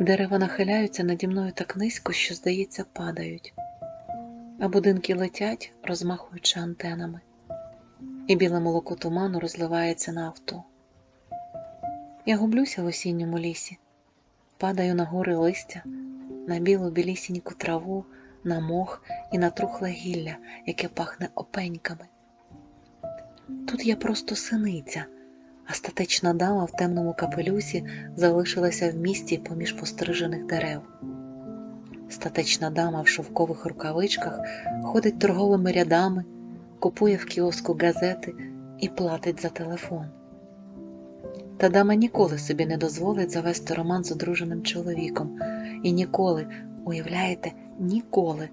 Дерева нахиляються наді мною так низько, що, здається, падають, а будинки летять, розмахуючи антенами, і біле молоко туману розливається на авто. Я гублюся в осінньому лісі, падаю на гори листя, на білу білісіньку траву, на мох і на трухле гілля, яке пахне опеньками. Тут я просто синиця, а статечна дама в темному капелюсі залишилася в місті поміж пострижених дерев. Статечна дама в шовкових рукавичках ходить торговими рядами, купує в кіоску газети і платить за телефон. Та дама ніколи собі не дозволить завести роман з одруженим чоловіком, і ніколи, уявляєте, ніколи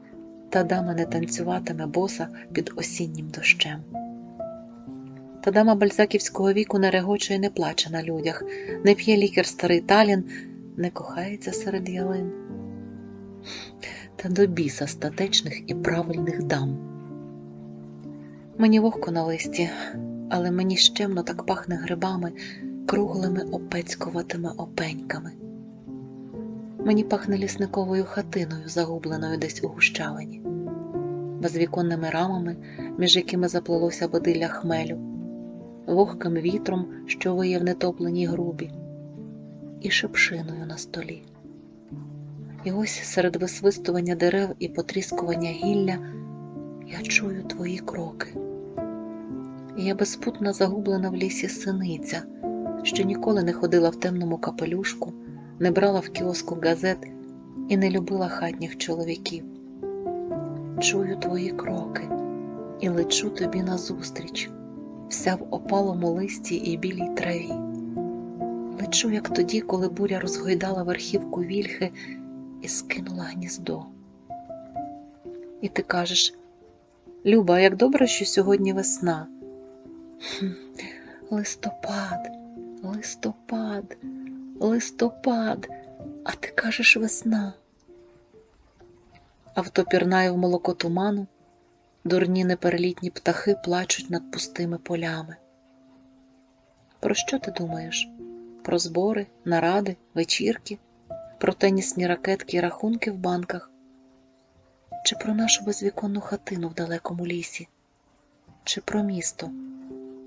та дама не танцюватиме боса під осіннім дощем. Та дама бальзаківського віку не регоче і не плаче на людях, не п'є лікар старий талін, не кохається серед ялин. Та до біса статечних і правильних дам. Мені вогко на листі, але мені щемно так пахне грибами, круглими опецькуватими опеньками. Мені пахне лісниковою хатиною, загубленою десь у гущавині, безвіконними рамами, між якими заплелося бодилля хмелю, вогким вітром, що виє в нетопленій грубі, і шепшиною на столі. І ось серед висвистування дерев і потріскування гілля я чую твої кроки. І я безпутна загублена в лісі синиця, що ніколи не ходила в темному капелюшку, не брала в кіоску газет і не любила хатніх чоловіків. Чую твої кроки і лечу тобі назустріч, вся в опалому листі і білій траві. Лечу, як тоді, коли буря розгойдала верхівку вільхи і скинула гніздо. І ти кажеш, Люба, як добре, що сьогодні весна. Хм, Листопад, листопад, листопад, а ти кажеш весна. Авто пірнає в молоко туману, дурні неперелітні птахи плачуть над пустими полями. Про що ти думаєш? Про збори, наради, вечірки, про тенісні ракетки і рахунки в банках? Чи про нашу безвіконну хатину в далекому лісі? Чи про місто,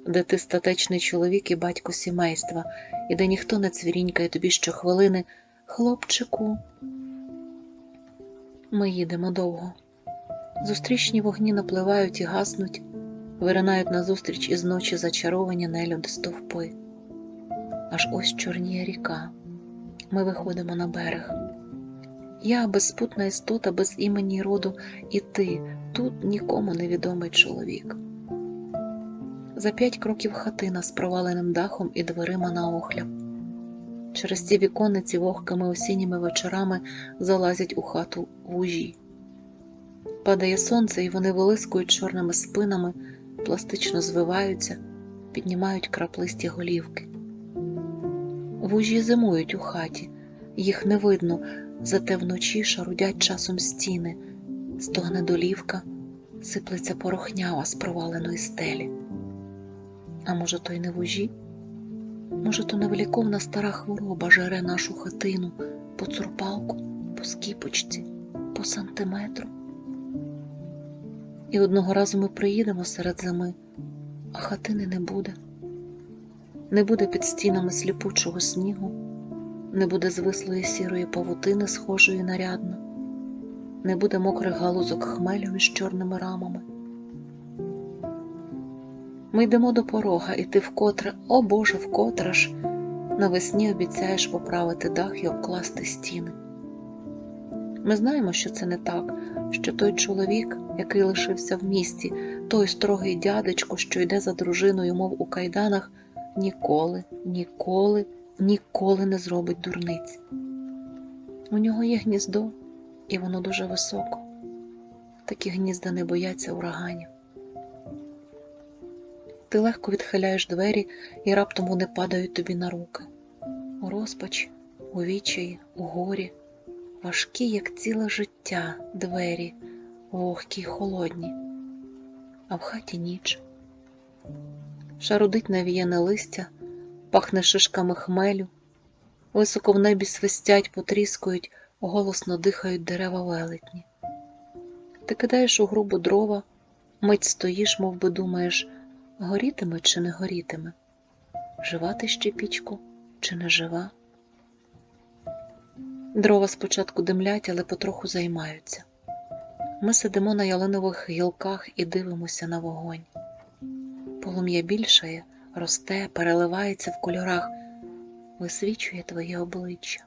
де ти статечний чоловік і батько сімейства, і де ніхто не цвірінькає тобі щохвилини хлопчику? Ми їдемо довго. Зустрічні вогні напливають і гаснуть, виринають назустріч із ночі зачаровані нелюди стовпи. Аж ось чорніє ріка. Ми виходимо на берег. Я безпутна істота без імені роду, і ти тут нікому невідомий чоловік. За п'ять кроків хатина з проваленим дахом і дверима на охляб. Через ці віконниці вогкими осінніми вечорами залазять у хату вужі. Падає сонце, і вони вилискують чорними спинами, пластично звиваються, піднімають краплисті голівки. Вужі зимують у хаті, їх не видно, зате вночі шарудять часом стіни, стогне долівка, сиплеться порохнява з проваленої стелі. А може, то й не вужі? Може, то невеликовна стара хвороба жере нашу хатину по цурпалку, по скіпочці, по сантиметру. І одного разу ми приїдемо серед зими, а хатини не буде. Не буде під стінами сліпучого снігу, не буде звислої сірої павутини, схожої на рядно, не буде мокрих галузок хмелю між чорними рамами. Ми йдемо до порога, і ти вкотре, о Боже, вкотре ж, навесні обіцяєш поправити дах і обкласти стіни. Ми знаємо, що це не так, що той чоловік, який лишився в місті, той строгий дядечко, що йде за дружиною, мов у кайданах, ніколи, ніколи, ніколи не зробить дурниць. У нього є гніздо, і воно дуже високо. Такі гнізда не бояться ураганів. Ти легко відхиляєш двері і раптом вони падають тобі на руки. У розпачі, у відчаї, у горі, важкі, як ціле життя, двері, вогкі й холодні, а в хаті ніч. Шарудить навіяне листя, пахне шишками хмелю, Високо в небі свистять, потріскують, голосно дихають дерева велетні. Ти кидаєш у грубу дрова, мить стоїш, мов би думаєш, горітиме чи не горітиме, жива ти ще пічку чи не жива. Дрова спочатку димлять, але потроху займаються. Ми сидимо на ялинових гілках і дивимося на вогонь. Полум'я більшає, росте, переливається в кольорах, висвічує твоє обличчя.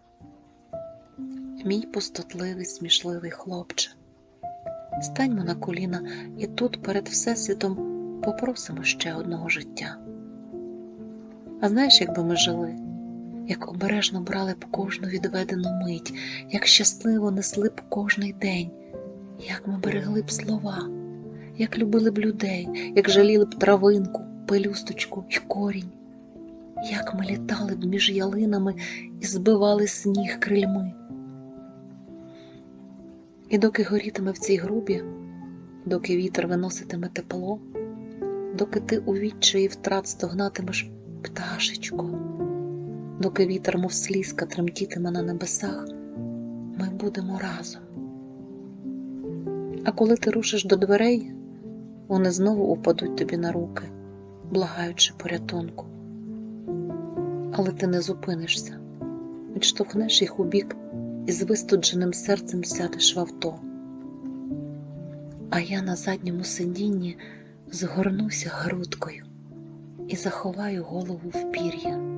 Мій пустотливий, смішливий хлопче. Станьмо на коліна і тут перед Всесвітом попросимо ще одного життя. А знаєш, якби ми жили, як обережно брали б кожну відведену мить, як щасливо несли б кожний день, як ми берегли б слова, як любили б людей, як жаліли б травинку, пелюсточку й корінь, як ми літали б між ялинами і збивали сніг крильми. І доки горітиме в цій грубі, доки вітер виноситиме тепло, доки ти у відчаї втрат стогнатимеш пташечко, доки вітер, мов слізка, тремтітиме на небесах, ми будемо разом. А коли ти рушиш до дверей, вони знову упадуть тобі на руки, благаючи порятунку. Але ти не зупинишся, відштовхнеш їх у бік і з вистудженим серцем сядеш в авто. А я на задньому сидінні згорнуся грудкою і заховаю голову в пір'я.